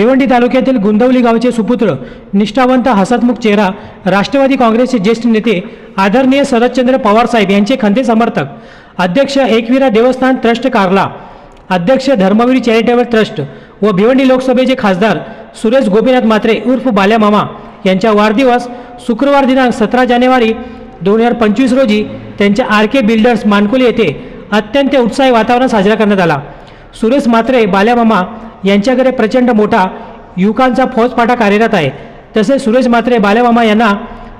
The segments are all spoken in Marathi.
भिवंडी तालुक्यातील गुंदवली गावचे सुपुत्र निष्ठावंत हसतमुख चेहरा राष्ट्रवादी काँग्रेसचे ज्येष्ठ नेते आदरणीय शरदचंद्र पवार साहेब यांचे खंदे समर्थक अध्यक्ष एकविरा देवस्थान ट्रस्ट कार्ला अध्यक्ष धर्मवीर चॅरिटेबल ट्रस्ट व भिवंडी लोकसभेचे खासदार सुरेश गोपीनाथ मात्रे उर्फ बाल्या मामा यांचा वाढदिवस शुक्रवार दिनांक सतरा जानेवारी दोन हजार पंचवीस रोजी त्यांच्या आर के बिल्डर्स मानकुली येथे अत्यंत उत्साही वातावरण साजरा करण्यात आला. सुरेश मात्रे बाल्यामामा यांच्याकडे प्रचंड मोठा युवकांचा फौजफाटा कार्यरत आहे. तसेच सुरेश मात्रे बालेमामा यांना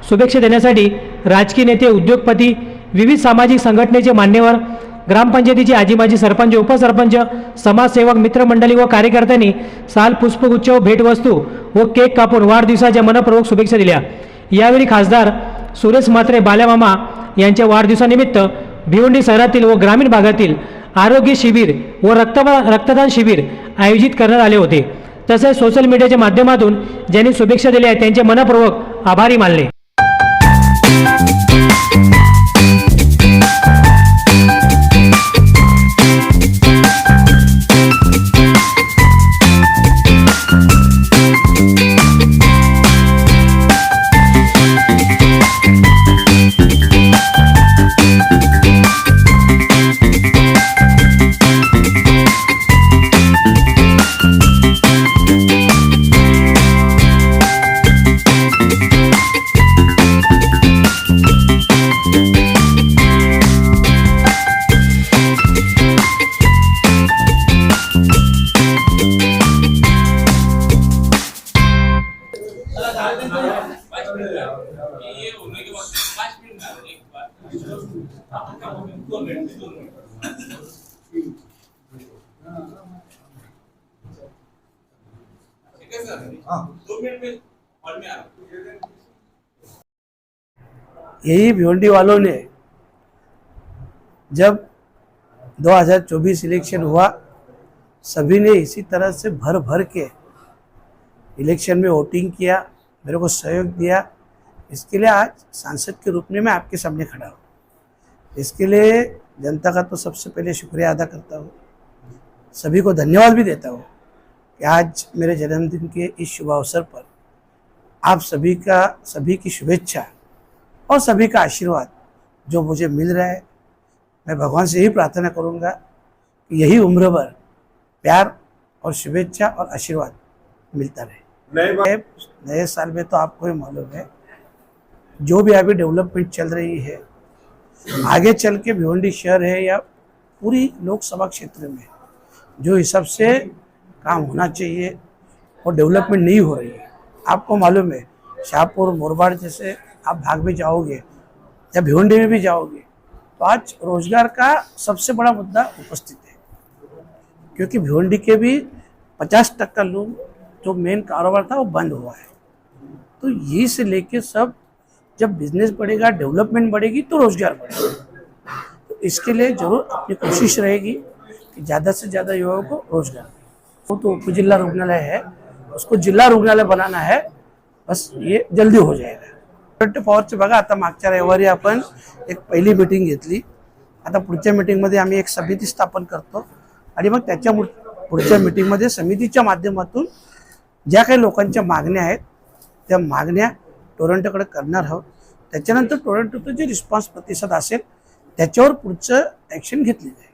शुभेच्छा देण्यासाठी राजकीय नेते उद्योगपती विविध सामाजिक संघटनेचे मान्यवर ग्रामपंचायतीचे आजी माजी सरपंच उपसरपंच समाजसेवक मित्रमंडळी व कार्यकर्त्यांनी साल पुष्पगुच्छ भेटवस्तू व केक कापून वाढदिवसाच्या मनपूर्वक शुभेच्छा दिल्या. यावेळी खासदार सुरेश मात्रे बाल्यामामा यांच्या वाढदिवसानिमित्त भिवंडी शहरातील व ग्रामीण भागातील आरोग्य शिबिर व रक्त रक्तदान शिबिर आयोजित करण्यात आले होते. तसेच सोशल मीडियाच्या माध्यमातून ज्यांनी शुभेच्छा दिल्या त्यांचे मनपूर्वक आभारी मानले. यही भिवंडी वालों ने जब 2024 इलेक्शन हुआ, सभी ने इसी तरह से भर भर के इलेक्शन में वोटिंग किया, मेरे को सहयोग दिया। इसके लिए आज सांसद के रूप में मैं आपके सामने खड़ा हूँ। इसके लिए जनता का तो सबसे पहले शुक्रिया अदा करता हूँ। सभी को धन्यवाद भी देता हूँ कि आज मेरे जन्मदिन के इस शुभ अवसर पर आप सभी का सभी की शुभेच्छा और सभी का आशीर्वाद जो मुझे मिल रहा है मैं भगवान से यही प्रार्थना करूँगा कि यही उम्र भर प्यार और शुभेच्छा और आशीर्वाद मिलता रहे। नए नए साल में तो आपको ही मालूम है जो भी अभी डेवलपमेंट चल रही है, आगे चल के भिवंडी शहर है या पूरी लोकसभा क्षेत्र में, जो हिसाब से काम होना चाहिए और डेवलपमेंट नहीं हो रही है। आपको मालूम है, शाहपुर, मोरबाड़ जैसे आप भाग में जाओगे या भिवंडी में भी जाओगे तो आज रोज़गार का सबसे बड़ा मुद्दा उपस्थित है। क्योंकि भिवंडी के भी पचास टक्का लोग जो मेन कारोबार था वो बंद हुआ है। तो ये से लेके सब जब बिजनेस बढ़ेगा डेवलपमेंट बढ़ेगी तो रोजगार बढ़ेगा। तो इसके लिए जरूर अपनी कोशिश रहेगी कि ज़्यादा से ज़्यादा युवाओं को रोजगार वो तो उप जिला रुग्णालय है उसको जिल्हा रुग्णालय बनाना है बस ये जल्दी हो जाएगा। ट्वेंटी पॉवरचे बघा आता मागच्या रविवारी आपण एक पहिली मीटिंग घेतली. आता पुढच्या मीटिंगमध्ये आम्ही एक समिती स्थापन करतो. आणि मग त्याच्या पुढच्या मीटिंगमध्ये समितीच्या माध्यमातून ज्या काही लोकांच्या मागण्या आहेत त्या मागण्या टोरंटोकडे करणार आहोत. त्याच्यानंतर टोरंटोचं जे रिस्पॉन्स प्रतिसाद असेल त्याच्यावर पुढचं ॲक्शन घेतली जाईल